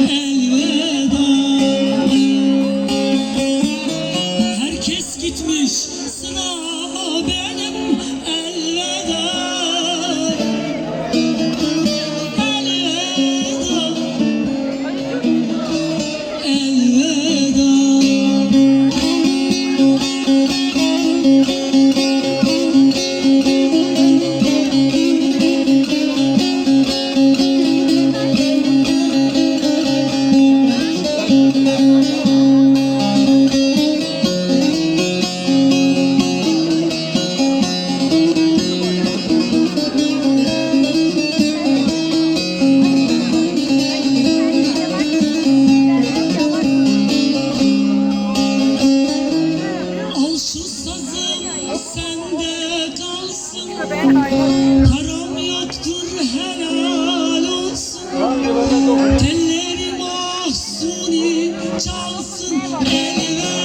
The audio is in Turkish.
elveda Herkes gitmiş. Sınav. sende kalsın. Haram yoktur helal olsun. Tellerim ahsuni çalsın. Elver